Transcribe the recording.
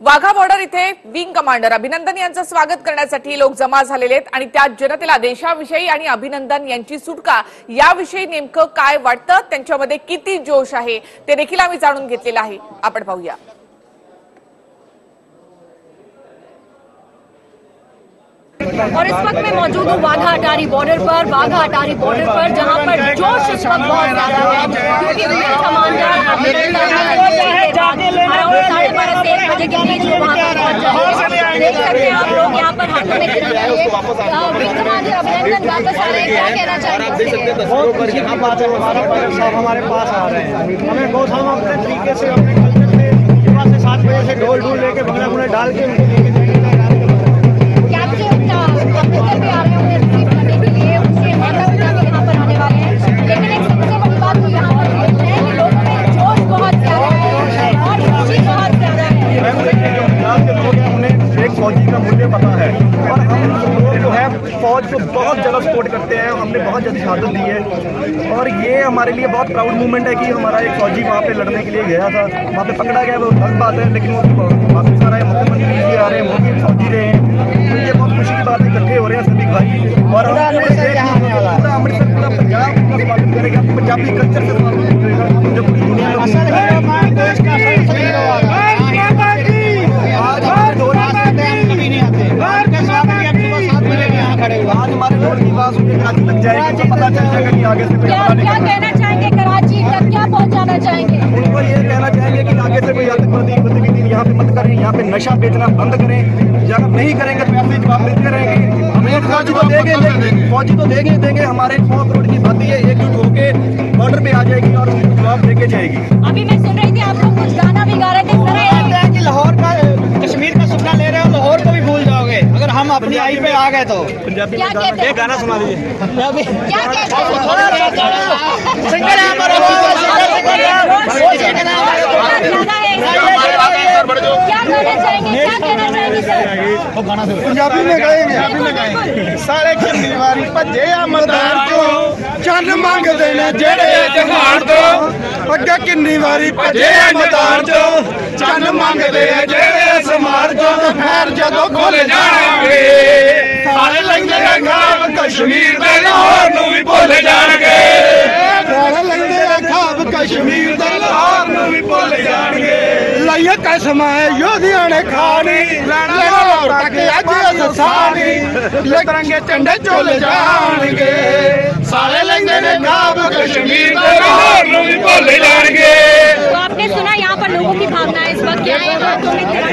Wagah border इथे wing commander Abhinandan यांचं स्वागत करण्यासाठी लोक जमा झालेले आहेत. आणि त्यात जनतेला देशाविषयी आणि अभिनंदन यांची सुटका याविषयी नेमकं काय वाटतं? त्यांच्यामध्ये किती जोश आहे? ते देखील आम्ही जाणून घेतलेलं आहे. आपण पाहूया. और इस वक्त मैं मौजूद हूँ वाघा अटारी बॉर्डर पर वाघा अटारी बॉर्डर पर जहाँ पर जोश इस वक्त बहुत ज़्यादा है क्योंकि विंग कमांडर साढ़े बारह से एक बजे के बीच वहाँ पर पहुँच जाएँगे। देख सकते हैं आप लोग यहाँ पर हाथों में तिरंगा लिए अ, विंग कमांडर अभिनंदन वापस आ रहे हैं। क्या कहना चाहेंगे? बहुत खुशी की बात है हमारा पायलट साहब हमारे पास आ रहे हैं। हमें बहुत हम अपने तरीके से अपने कल्चर से सुबह से सात बजे से ढोल ढूल लेके भंगड़ा भुंगड़ा डाल के फौजी का मूल्य पता है। और हम लोग जो है, फौज को बहुत ज़्यादा सपोर्ट करते हैं। हमने बहुत ज़्यादा शहादत दी है। और ये हमारे लिए बहुत प्राउड मूवमेंट है कि हमारा एक फौजी वहाँ पे लड़ने के लिए गया था। वहाँ पे पकड़ा गया, वो अलग बात है, लेकिन वो वापस आ रहे हैं, मुख्यमंत्री आ रहे हैं, वो भी फौजी रहे हैं। तो ये बहुत खुशी की बात इकट्ठे हो रहे हैं सभी भाई। और ढोल की उनके कराची तक जाएगी तो पता चल जाएगा कि आगे से क्या क्या कहना चाहेंगे कराची तक? क्या पहुँचाना चाहेंगे? उनको ये कहना चाहेंगे कि आगे से कोई आतंकवादी गतिविधि यहाँ पे मत करें यहाँ पे नशा बेचना बंद करें। या नहीं करेंगे तो ऐसे जवाब देते रहेंगे। हमें फौजी तो देंगे देंगे फौजी तो देंगे ही देंगे। हमारे सौ करोड़ की आबादी है एकजुट होके बॉर्डर पे आ जाएगी और जवाब देके जाएगी। अभी सच्चाई पे आ गए तो। पंजाबी में गाना एक गाना सुना दीजिए। पंजाबी। पंजाबी में गाएँगे सारे खंडीवार भजे आ मदार तो चन्न मंगते ने जेड़े जहान तो अगे किन्नी वारी भजे आ मदार तो चन्न मंगते ਖਾਬ ਕਸ਼ਮੀਰ ਦੇ ਲਾਹੌਰ ਨੂੰ ਵੀ ਭੁੱਲ ਜਾਣਗੇ ਸਾਰੇ ਲੈਂਦੇ ਆ ਖਾਬ ਕਸ਼ਮੀਰ ਦੇ ਲਾਹੌਰ ਨੂੰ ਵੀ ਭੁੱਲ ਜਾਣਗੇ ਲਈਏ ਕਸਮਾਂ ਯੋਧਿਆਂ ਨੇ ਖਾਣੀ ਲੈਣਾ ਤੱਕ ਅੱਜ ਅਸਾਨੀ ਤਿਰੰਗੇ ਝੰਡੇ ਝੁੱਲ ਜਾਣਗੇ ਸਾਰੇ ਲੈਂਦੇ ਨੇ ਖਾਬ ਕਸ਼ਮੀਰ ਦੇ ਲਾਹੌਰ ਨੂੰ ਵੀ ਭੁੱਲ ਜਾਣਗੇ तो आपने सुना यहाँ पर लोगों की भावना इस वक्त क्या है